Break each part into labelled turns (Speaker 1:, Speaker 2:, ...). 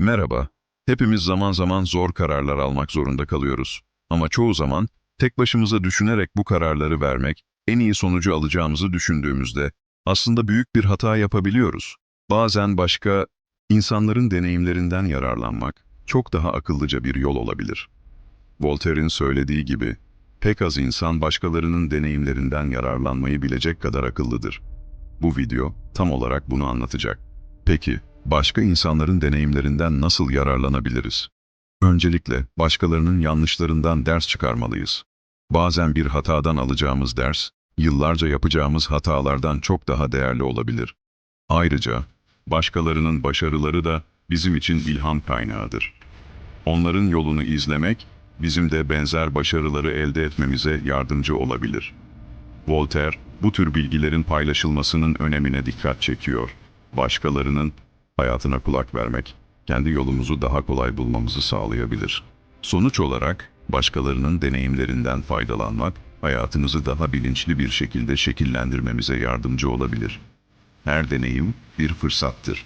Speaker 1: Merhaba. Hepimiz zaman zaman zor kararlar almak zorunda kalıyoruz. Ama çoğu zaman tek başımıza düşünerek bu kararları vermek, en iyi sonucu alacağımızı düşündüğümüzde aslında büyük bir hata yapabiliyoruz. Bazen başka insanların deneyimlerinden yararlanmak çok daha akıllıca bir yol olabilir. Voltaire'in söylediği gibi, pek az insan başkalarının deneyimlerinden yararlanmayı bilecek kadar akıllıdır. Bu video tam olarak bunu anlatacak. Peki, başka insanların deneyimlerinden nasıl yararlanabiliriz? Öncelikle başkalarının yanlışlarından ders çıkarmalıyız. Bazen bir hatadan alacağımız ders, yıllarca yapacağımız hatalardan çok daha değerli olabilir. Ayrıca, başkalarının başarıları da bizim için ilham kaynağıdır. Onların yolunu izlemek, bizim de benzer başarıları elde etmemize yardımcı olabilir. Voltaire, bu tür bilgilerin paylaşılmasının önemine dikkat çekiyor. Başkalarının hayatına kulak vermek, kendi yolumuzu daha kolay bulmamızı sağlayabilir. Sonuç olarak, başkalarının deneyimlerinden faydalanmak, hayatımızı daha bilinçli bir şekilde şekillendirmemize yardımcı olabilir. Her deneyim bir fırsattır.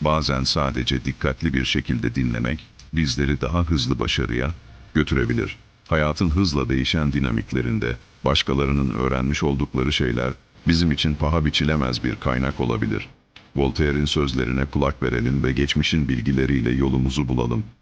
Speaker 1: Bazen sadece dikkatli bir şekilde dinlemek, bizleri daha hızlı başarıya götürebilir. Hayatın hızla değişen dinamiklerinde, başkalarının öğrenmiş oldukları şeyler bizim için paha biçilemez bir kaynak olabilir. Voltaire'in sözlerine kulak verelim ve geçmişin bilgileriyle yolumuzu bulalım.